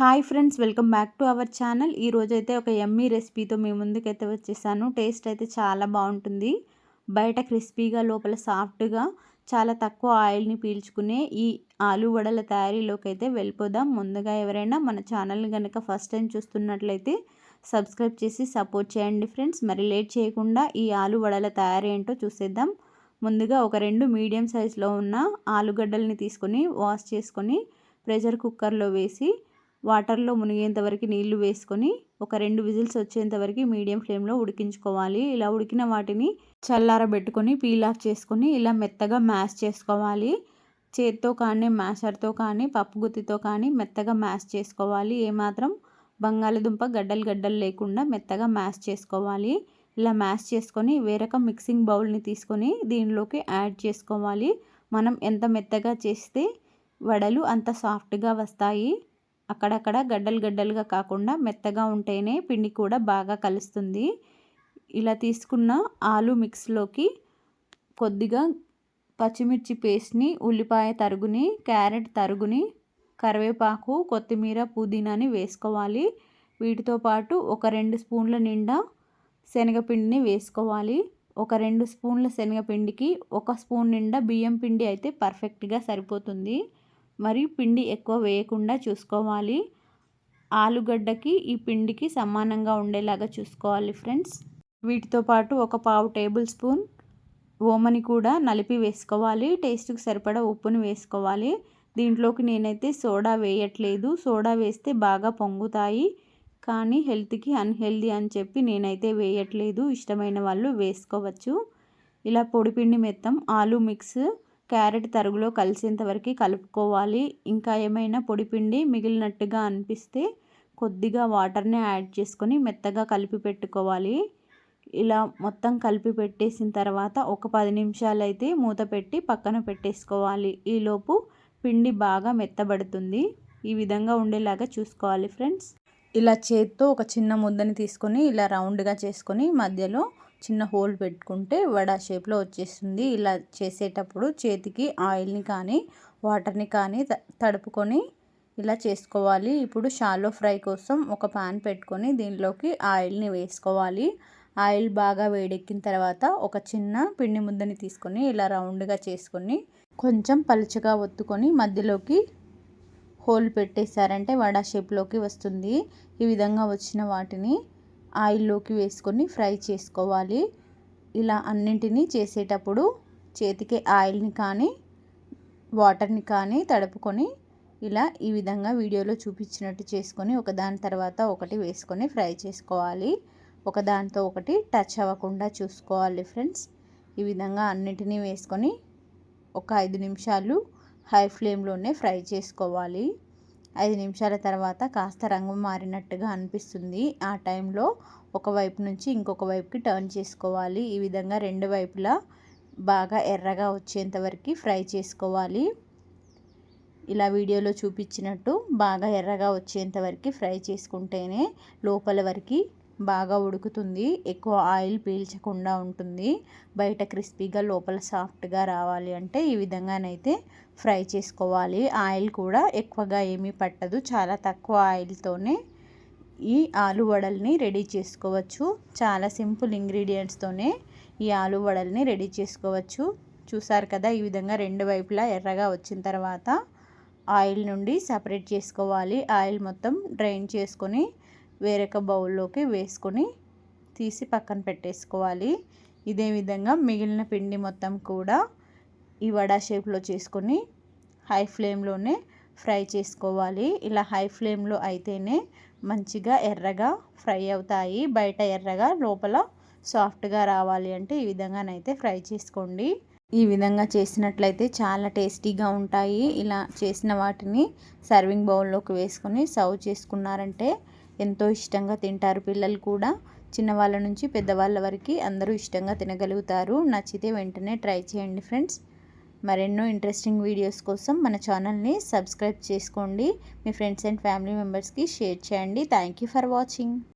Hi friends welcome back to our channel ఈరోజు అయితే ఒక ఎమ్మీ రెసిపీతో మీ ముందుకైతే వచ్చేసాను. టేస్ట్ అయితే చాలా బాగుంటుంది. బయట క్రిస్పీగా లోపల సాఫ్ట్గా చాలా తక్కువ ఆయిల్ని పీల్చుకునే ఈ ఆలు వడల తయారీలోకి అయితే వెళ్ళిపోదాం. ముందుగా ఎవరైనా మన ఛానల్ని కనుక ఫస్ట్ టైం చూస్తున్నట్లయితే సబ్స్క్రైబ్ చేసి సపోర్ట్ చేయండి ఫ్రెండ్స్ మరి లేట్ చేయకుండా ఈ ఆలు వడల తయారీ ఏంటో చూసేద్దాం. ముందుగా ఒక రెండు మీడియం సైజులో ఉన్న ఆలుగడ్డల్ని తీసుకొని వాష్ చేసుకొని ప్రెషర్ కుక్కర్లో వేసి వాటర్లో మునిగేంత వరకు నీళ్ళు వేసుకొని ఒక రెండు విజిల్స్ వచ్చేంత వరకు మీడియం ఫ్లేమ్లో ఉడికించుకోవాలి. ఇలా ఉడికిన వాటిని చల్లారబెట్టుకొని పీల్ ఆఫ్ చేసుకొని ఇలా మెత్తగా మ్యాష్ చేసుకోవాలి. చేత్తో కానీ మ్యాషర్తో కానీ పప్పు గుత్తితో కానీ మెత్తగా మ్యాష్ చేసుకోవాలి. ఏమాత్రం బంగాళదుంప గడ్డలు గడ్డలు లేకుండా మెత్తగా మ్యాష్ చేసుకోవాలి. ఇలా మ్యాష్ చేసుకొని వేరొక మిక్సింగ్ బౌల్ని తీసుకొని దీనిలోకి యాడ్ చేసుకోవాలి. మనం ఎంత మెత్తగా చేస్తే వడలు అంత సాఫ్ట్గా వస్తాయి. అక్కడక్కడ గడ్డలు గడ్డలుగా కాకుండా మెత్తగా ఉంటేనే పిండి కూడా బాగా కలుస్తుంది. ఇలా తీసుకున్న ఆలు మిక్స్లోకి కొద్దిగా పచ్చిమిర్చి పేస్ట్ని ఉల్లిపాయ తరుగుని క్యారెట్ తరుగుని కరివేపాకు కొత్తిమీర పుదీనాని వేసుకోవాలి. వీటితో పాటు ఒక రెండు స్పూన్ల నిండా శనగపిండిని వేసుకోవాలి. ఒక రెండు స్పూన్ల శనగపిండికి ఒక స్పూన్ నిండా బియ్యం పిండి అయితే పర్ఫెక్ట్గా సరిపోతుంది. మరి పిండి ఎక్కువ వేయకుండా చూసుకోవాలి. ఆలుగడ్డకి ఈ పిండికి సమానంగా ఉండేలాగా చూసుకోవాలి ఫ్రెండ్స్. వీటితో పాటు ఒక పావు టేబుల్ స్పూన్ ఓమని కూడా నలిపి వేసుకోవాలి. టేస్ట్కి సరిపడా ఉప్పుని వేసుకోవాలి. దీంట్లోకి నేనైతే సోడా వేయట్లేదు. సోడా వేస్తే బాగా పొంగుతాయి. కానీ హెల్త్కి అన్హెల్దీ అని చెప్పి నేనైతే వేయట్లేదు. ఇష్టమైన వాళ్ళు వేసుకోవచ్చు. ఇలా పొడిపిండి మెత్తం ఆలు మిక్స్ క్యారెట్ తరుగులో కలిసేంత వరకు కలుపుకోవాలి. ఇంకా ఏమైనా పొడిపిండి మిగిలినట్టుగా అనిపిస్తే కొద్దిగా వాటర్ని యాడ్ చేసుకొని మెత్తగా కలిపి పెట్టుకోవాలి. ఇలా మొత్తం కలిపి పెట్టేసిన తర్వాత ఒక పది నిమిషాలు అయితే మూత పెట్టి పక్కన పెట్టేసుకోవాలి. ఈలోపు పిండి బాగా మెత్తబడుతుంది. ఈ విధంగా ఉండేలాగా చూసుకోవాలి ఫ్రెండ్స్. ఇలా చేత్తో ఒక చిన్న ముద్దని తీసుకొని ఇలా రౌండ్గా చేసుకొని మధ్యలో చిన్న హోల్ పెట్టుకుంటే వడ షేప్లో వచ్చేస్తుంది. ఇలా చేసేటప్పుడు చేతికి ఆయిల్ని కానీ వాటర్ని కానీ తడుపుకొని ఇలా చేసుకోవాలి. ఇప్పుడు షాలో ఫ్రై కోసం ఒక పాన్ పెట్టుకొని దీనిలోకి ఆయిల్ని వేసుకోవాలి. ఆయిల్ బాగా వేడెక్కిన తర్వాత ఒక చిన్న పిండి ముద్దని తీసుకొని ఇలా రౌండ్గా చేసుకొని కొంచెం పలుచగా ఒత్తుకొని మధ్యలోకి హోల్ పెట్టేశారంటే వడ షేప్లోకి వస్తుంది. ఈ విధంగా వచ్చిన వాటిని ఆయిల్లోకి వేసుకొని ఫ్రై చేసుకోవాలి. ఇలా అన్నింటినీ చేసేటప్పుడు చేతికి ఆయిల్ని కానీ వాటర్ని కానీ తడుపుకొని ఇలా ఈ విధంగా వీడియోలో చూపించినట్టు చేసుకొని ఒకదాని తర్వాత ఒకటి వేసుకొని ఫ్రై చేసుకోవాలి. ఒకదానితో ఒకటి టచ్ అవ్వకుండా చూసుకోవాలి ఫ్రెండ్స్. ఈ విధంగా అన్నిటినీ వేసుకొని ఒక ఐదు నిమిషాలు హై ఫ్లేమ్లోనే ఫ్రై చేసుకోవాలి. ఐదు నిమిషాల తర్వాత కాస్త రంగు మారినట్టుగా అనిపిస్తుంది. ఆ టైంలో ఒక వైపు నుంచి ఇంకొక వైపుకి టర్న్ చేసుకోవాలి. ఈ విధంగా రెండు వైపులా బాగా ఎర్రగా వచ్చేంత వరకు ఫ్రై చేసుకోవాలి. ఇలా వీడియోలో చూపించినట్టు బాగా ఎర్రగా వచ్చేంత వరకు ఫ్రై చేసుకుంటేనే లోపల వరకు బాగా ఉడుకుతుంది. ఎక్కువ ఆయిల్ పీల్చకుండా ఉంటుంది. బయట క్రిస్పీగా లోపల సాఫ్ట్గా రావాలి అంటే ఈ విధంగానైతే ఫ్రై చేసుకోవాలి. ఆయిల్ కూడా ఎక్కువగా ఏమీ పట్టదు. చాలా తక్కువ ఆయిల్తోనే ఈ ఆలు వడల్ని రెడీ చేసుకోవచ్చు. చాలా సింపుల్ ఇంగ్రీడియంట్స్తోనే ఈ ఆలు వడల్ని రెడీ చేసుకోవచ్చు. చూసారు కదా ఈ విధంగా రెండు వైపులా ఎర్రగా వచ్చిన తర్వాత ఆయిల్ నుండి సపరేట్ చేసుకోవాలి. ఆయిల్ మొత్తం డ్రైన్ చేసుకొని వేరొక బౌల్లోకి వేసుకొని తీసి పక్కన పెట్టేసుకోవాలి. ఇదే విధంగా మిగిలిన పిండి మొత్తం కూడా ఈ వడా షేప్లో చేసుకొని హై ఫ్లేమ్లోనే ఫ్రై చేసుకోవాలి. ఇలా హై ఫ్లేమ్లో అయితేనే మంచిగా ఎర్రగా ఫ్రై అవుతాయి. బయట ఎర్రగా లోపల సాఫ్ట్గా రావాలి అంటే ఈ విధంగానైతే ఫ్రై చేసుకోండి. ఈ విధంగా చేసినట్లయితే చాలా టేస్టీగా ఉంటాయి. ఇలా చేసిన వాటిని సర్వింగ్ బౌల్లోకి వేసుకొని సర్వ్ చేసుకున్నారంటే ఎంతో ఇష్టంగా తింటారు పిల్లలు కూడా. చిన్నవాళ్ళ నుంచి పెద్దవాళ్ళ వరకు అందరూ ఇష్టంగా తినగలుగుతారు. నచ్చితే వెంటనే ట్రై చేయండి ఫ్రెండ్స్. మరెన్నో ఇంట్రెస్టింగ్ వీడియోస్ కోసం మన ఛానల్ని సబ్స్క్రైబ్ చేసుకోండి. మీ ఫ్రెండ్స్ అండ్ ఫ్యామిలీ మెంబర్స్కి షేర్ చేయండి. Thank for watching.